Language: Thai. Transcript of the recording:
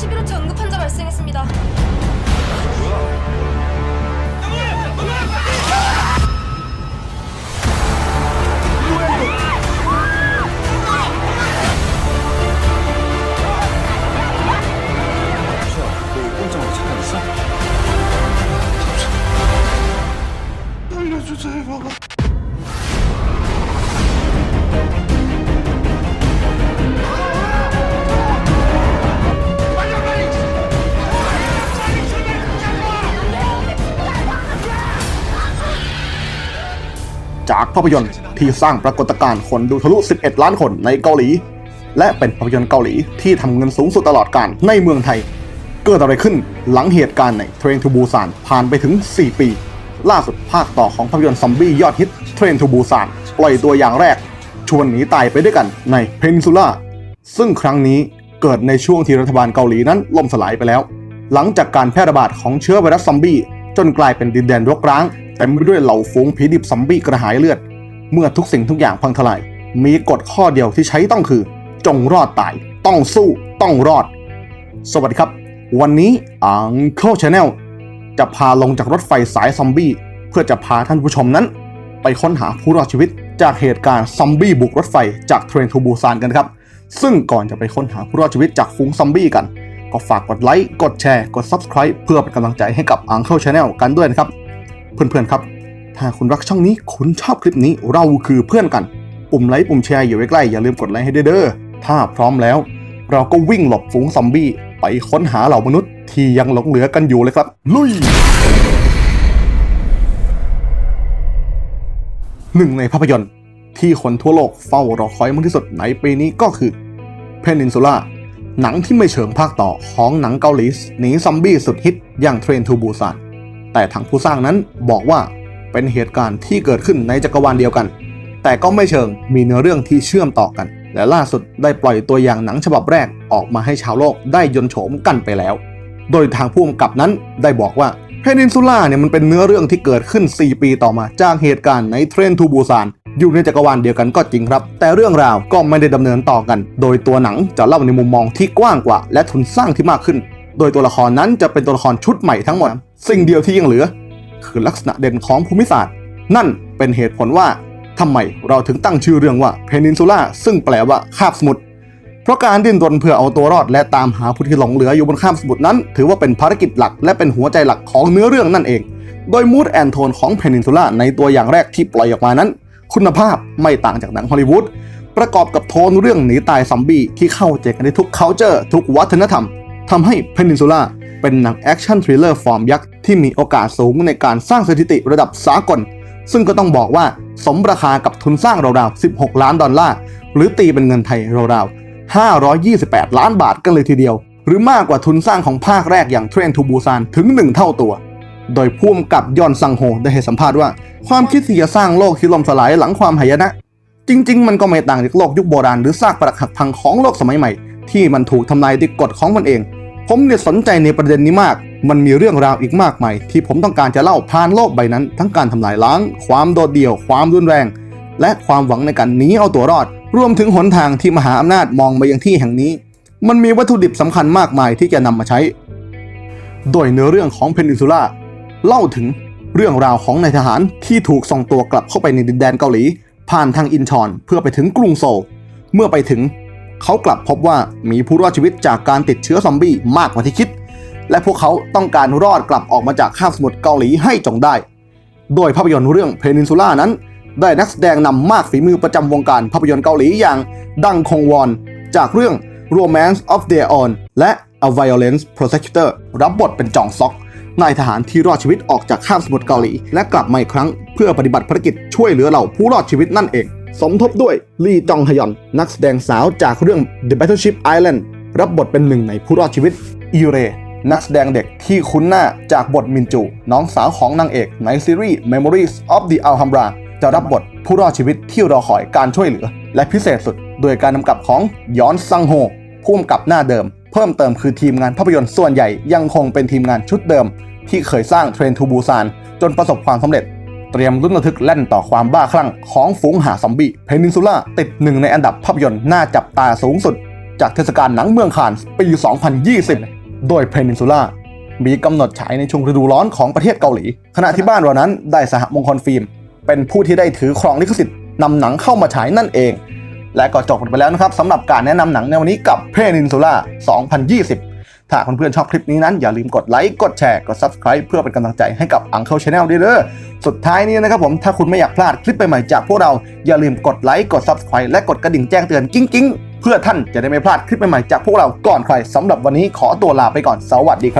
11호차 응급 환자 발생했습니다. 알려주세요. จากภาพยนตร์ที่สร้างปรากฏการณ์คนดูทะลุ 11 ล้านคนในเกาหลี และเป็นภาพยนตร์เกาหลีที่ทำเงินสูงสุดตลอดการในเมืองไทย เกิดอะไรขึ้นหลังเหตุการณ์ในเทรนทูบูซานผ่านไปถึง 4 ปี ล่าสุดภาคต่อของภาพยนตร์ซอมบี้ยอดฮิตเทรนทูบูซานปล่อยตัวอย่างแรก ชวนหนีตายไปด้วยกันในเพนินซูล่าซึ่งครั้งนี้เกิดในช่วงที่รัฐบาลเกาหลีนั้นล่มสลายไปแล้ว หลังจากการแพร่ระบาดของเชื้อไวรัสซอมบี้จนกลายเป็นดินแดนรกร้าง เต็มไปด้วยเหล่าฝูงผีดิบซอมบี้กระหายเลือด เมื่อทุกสิ่งทุกอย่างพังทลาย มีกฎข้อเดียวที่ใช้ต้องคือ จงรอดตาย ต้องสู้ ต้องรอด สวัสดีครับ วันนี้อังเคิลชาแนลจะพาลงจากรถไฟสายซอมบี้ เพื่อจะพาท่านผู้ชมนั้น ไปค้นหาผู้รอดชีวิต จากเหตุการณ์ซอมบี้บุกรถไฟจากเทรนทูบูซานกันครับ ซึ่งก่อนจะไปค้นหาผู้รอดชีวิตจากฝูงซอมบี้กัน ก็ฝากกดไลค์ กดแชร์ กด Subscribe เพื่อเป็นกำลังใจให้กับอังเคิลชาแนลกันด้วยนะครับ เพื่อนๆครับ ถ้าคุณรักช่องนี้คุณชอบคลิปนี้เราคือเพื่อนกัน ปุ่มไลค์ปุ่มแชร์อยู่ใกล้ๆอย่าลืมกดไลค์ให้ด้วยเด้อถ้าพร้อมแล้ว เราก็วิ่งหลบฝูงซอมบี้ไปค้นหาเหล่ามนุษย์ที่ยังหลงเหลือกันอยู่เลยครับ ลุยหนึ่งในภาพยนตร์ที่คนทั่วโลกเฝ้ารอคอยมากที่สุดในปีนี้ก็คือ Peninsula หนังที่ไม่เชิงภาคต่อของหนังเกาหลีหนีซอมบี้สุดฮิตอย่างเทรนทูบูซาน แต่ทางผู้สร้างนั้นบอกว่าเป็นเหตุการณ์ที่เกิดขึ้นในจักรวาลเดียวกัน แต่ก็ไม่เชิงมีเนื้อเรื่องที่เชื่อมต่อกัน และล่าสุดได้ปล่อยตัวอย่างหนังฉบับแรกออกมาให้ชาวโลกได้ยนโฉมกันไปแล้ว โดยทางผู้กำกับนั้นได้บอกว่าเพนินซูล่าเนี่ยมันเป็นเนื้อเรื่องที่เกิดขึ้น 4 ปีต่อมาจากเหตุการณ์ในเทรนทูบูซานอยู่ในจักรวาลเดียวกันก็จริงครับ แต่เรื่องราวก็ไม่ได้ดำเนินต่อกัน โดยตัวหนังจะเล่าในมุมมองที่กว้างกว่า และทุนสร้างที่มากขึ้น โดยตัวละครนั้นจะเป็นตัวละครชุดใหม่ทั้งหมด สิ่งเดียวที่ยังเหลือ คือลักษณะเด่นของภูมิศาสตร์ นั่นเป็นเหตุผลว่าทำไมเราถึงตั้งชื่อเรื่องว่าเพนินซูล่าซึ่งแปลว่าคาบสมุทรเพราะการดิ้นรนเพื่อเอาตัวรอดและตามหาผู้ที่หลงเหลืออยู่บนข้ามสมุทรนั้น ถือว่าเป็นภารกิจหลักและเป็นหัวใจหลักของเนื้อเรื่องนั่นเอง โดยมูดแอนโทนของเพนินซูล่าในตัวอย่างแรกที่ปล่อยออกมานั้น คุณภาพไม่ต่างจากหนังฮอลลีวูดประกอบกับโทนเรื่องหนีตายซอมบี้ที่เข้าใจกันในทุก c u เจอร์ทุกวัฒนธรรม ทำให้เพนินซูล่าเป็นหนังแอคชั่นทริลเลอร์ฟอร์มยักษ์ที่มีโอกาสสูงในการสร้างสถิติระดับสากล ซึ่งก็ต้องบอกว่าสมราคากับทุนสร้างราวๆ 16 ล้านดอลลาร์ หรือตีเป็นเงินไทยราวๆ 528 ล้านบาทกันเลยทีเดียว หรือมากกว่าทุนสร้างของภาคแรกอย่างเทรนทูบูซานถึง 1 เท่าตัว โดยพ่วงกับยอนซังโฮได้ให้สัมภาษณ์ว่า ความคิดที่จะสร้างโลกที่ล่มสลายหลังความหายนะ จริง ๆ มันก็ไม่ต่างจากโลกยุคโบราณหรือซากปรักหักพังของโลกสมัยใหม่ ที่มันถูกทำลายด้วยกฎของมันเอง ผมเนี่ยสนใจในประเด็นนี้มาก มันมีเรื่องราวอีกมากมายที่ผมต้องการจะเล่าผ่านโลกใบนั้น ทั้งการทำลายล้าง ความโดดเดี่ยว ความรุนแรง และความหวังในการหนีเอาตัวรอด รวมถึงหนทางที่มหาอำนาจมองมายังที่แห่งนี้ มันมีวัตถุดิบสำคัญมากมายที่จะนำมาใช้ โดยเนื้อเรื่องของเพนินซูล่าเล่าถึงเรื่องราวของนายทหารที่ถูกส่งตัวกลับเข้าไปในดินแดนเกาหลี ผ่านทางอินชอนเพื่อไปถึงกรุงโซล เมื่อไปถึง เขากลับพบว่ามีผู้รอดชีวิตจากการติดเชื้อซอมบี้มากกว่าที่คิด และพวกเขาต้องการรอดกลับออกมาจากคาบสมุทรเกาหลีให้จงได้ โดยภาพยนตร์เรื่องเพนินซูล่านั้น ได้นักแสดงนำมากฝีมือประจำวงการภาพยนตร์เกาหลีอย่างดังคงวอน จากเรื่อง Romance of Their Own และ A Violence Prosecutor รับบทเป็นจองซอกนายทหารที่รอดชีวิตออกจากข้ามสมุทรเกาหลี และกลับมาอีกครั้งเพื่อปฏิบัติภารกิจช่วยเหลือเหล่าผู้รอดชีวิตนั่นเอง สมทบด้วยลี่จองฮยอน นักแสดงสาวจากเรื่อง The Battleship Island รับบทเป็นหนึ่งในผู้รอดชีวิตอีเร นักแสดงเด็กที่คุ้นหน้าจากบทมินจู น้องสาวของนางเอกในซีรีส์ Memories of the Alhambra จะรับบทผู้รอดชีวิตที่รอคอยการช่วยเหลือ และพิเศษสุดโดยการกำกับของยอนซังโฮผู้กำกับหน้าเดิม เพิ่มเติมคือทีมงานภาพยนตร์ส่วนใหญ่ยังคงเป็นทีมงานชุดเดิม ที่เคยสร้างเทรนทูบูซานจนประสบความสำเร็จ เตรียมรุ่นระทึกแล่นต่อความบ้าคลั่งของฝูงหาซอมบี้เพนินซูล่าติดหนึ่งในอันดับภาพยนตร์น่าจับตาสูงสุด จากเทศกาลหนังเมืองคานส์ปี 2020 โดยเพนินซูล่ามีกำหนดฉายในช่วงฤดูร้อนของประเทศเกาหลี ขณะที่บ้านเรานั้นได้สหมงคลฟิล์ม เป็นผู้ที่ได้ถือครองลิขสิทธิ์นำหนังเข้ามาฉายนั่นเอง และก็จบไปแล้วนะครับสำหรับการแนะนำหนังในวันนี้กับเพนินซูล่า2020ถ้าเพื่อนๆชอบคลิปนี้นั้นอย่าลืมกดไลค์ กดแชร์ กด Subscribe เพื่อเป็นกำลังใจให้กับ Uncle Channel ด้วยเด้อ สุดท้ายนี้นะครับผมถ้าคุณไม่อยากพลาดคลิปใหม่ๆจากพวกเราอย่าลืมกดไลค์กด Subscribe และกดกระดิ่งแจ้งเตือนกิ้งๆเพื่อท่านจะได้ไม่พลาดคลิปใหม่ๆจากพวกเราก่อนใครสำหรับวันนี้ขอตัวลาไปก่อนสวัสดีครับ